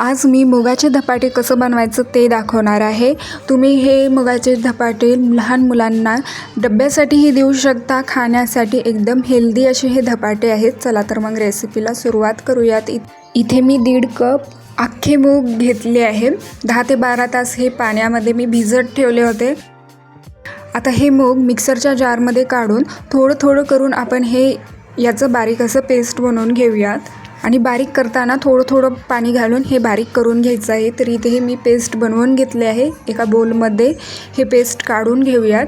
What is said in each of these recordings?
आज मी मुगाचे धपाटे कसं बनवायचं ते दाखवणार आहे. तुम्ही हे मुगाचे धपाटे लहान मुलांना डब्यासाठीही देऊ शकता खाण्यासाठी एकदम हेल्दी असे हे धपाटे आहेत. चला तर मग रेसिपीला सुरुवात करूयात. इ इथे मी दीड कप अख्खे मूग घेतले आहे. दहा ते बारा तास हे पाण्यामध्ये मी भिजत ठेवले होते. आता हे मूग मिक्सरच्या जारमध्ये काढून थोडं थोडं करून आपण हे याचं बारीक असं पेस्ट बनवून घेऊयात. आणि बारीक करताना थोडं थोडं पाणी घालून हे बारीक करून घ्यायचं आहे. तर इथे हे मी पेस्ट बनवून घेतले आहे. एका बोलमध्ये हे पेस्ट काढून घेऊयात.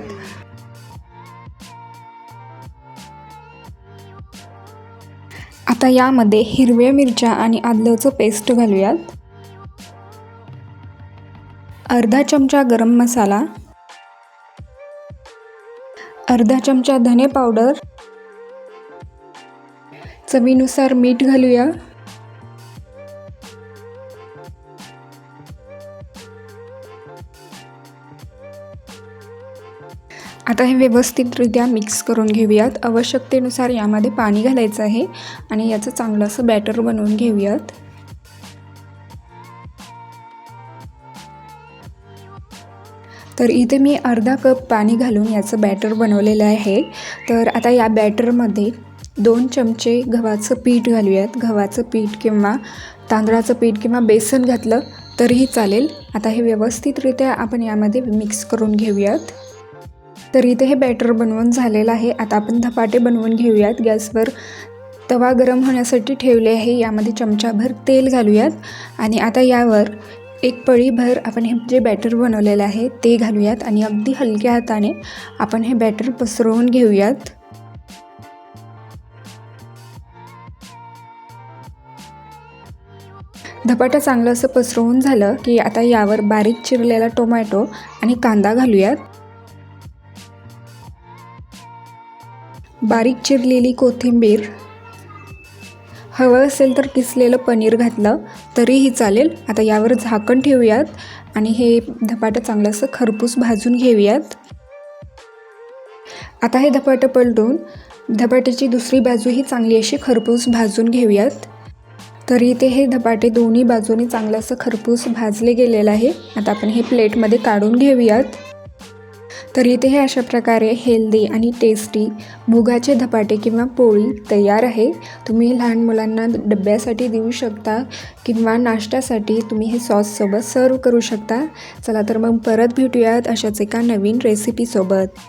आता यामध्ये हिरव्या मिरच्या आणि आदल्याचं पेस्ट घालूयात. अर्धा चमचा गरम मसाला. अर्धा चमचा धने पावडर. चवीनुसार मीठ घालूया. आता हे व्यवस्थितरित्या मिक्स करून घेऊयात. आवश्यकतेनुसार यामध्ये पाणी घालायचं आहे आणि याचं चांगलं असं बॅटर बनवून घेऊयात. तर इथे मी अर्धा कप पाणी घालून याचं बॅटर बनवलेलं आहे. तर आता या बॅटरमध्ये दोन चमचे गव्हाचं पीठ घालूयात. गव्हाचं पीठ किंवा तांदळाचं पीठ किंवा बेसन घातलं तरीही चालेल. आता हे व्यवस्थितरित्या आपण यामध्ये मिक्स करून घेऊयात. तर इथे हे बॅटर बनवून झालेलं आहे. आता आपण धपाटे बनवून घेऊयात. गॅसवर तवा गरम होण्यासाठी ठेवले आहे. यामध्ये चमचाभर तेल घालूयात. आणि आता यावर एक पळीभर आपण हे जे बॅटर बनवलेलं आहे ते घालूयात. आणि अगदी हलक्या हाताने आपण हे बॅटर पसरवून घेऊयात. धपाटा चांगलं असं पसरवून झालं की आता यावर बारीक चिरलेला टोमॅटो आणि कांदा घालूयात. बारीक चिरलेली कोथिंबीर. हवं असेल तर किसलेलं पनीर घातलं तरीही चालेल. आता यावर झाकण ठेवूयात आणि हे धपाटं चांगलं असं खरपूस भाजून घेऊयात. आता हे धपाटं पलटून धपाट्याची दुसरी बाजूही चांगली अशी खरपूस भाजून घेऊयात. तर इथे हे धपाटे दोन्ही बाजूने चांगलं असं खरपूस भाजले गेलेलं आहे. आता आपण हे प्लेटमध्ये काढून घेऊयात. तर इथे हे अशा प्रकारे हेल्दी आणि टेस्टी मुगाचे धपाटे किंवा पोळी तयार आहे. तुम्ही लहान मुलांना डब्यासाठी देऊ शकता किंवा नाश्त्यासाठी तुम्ही हे सॉससोबत सर्व करू शकता. चला तर मग परत भेटूयात अशाच एका नवीन रेसिपीसोबत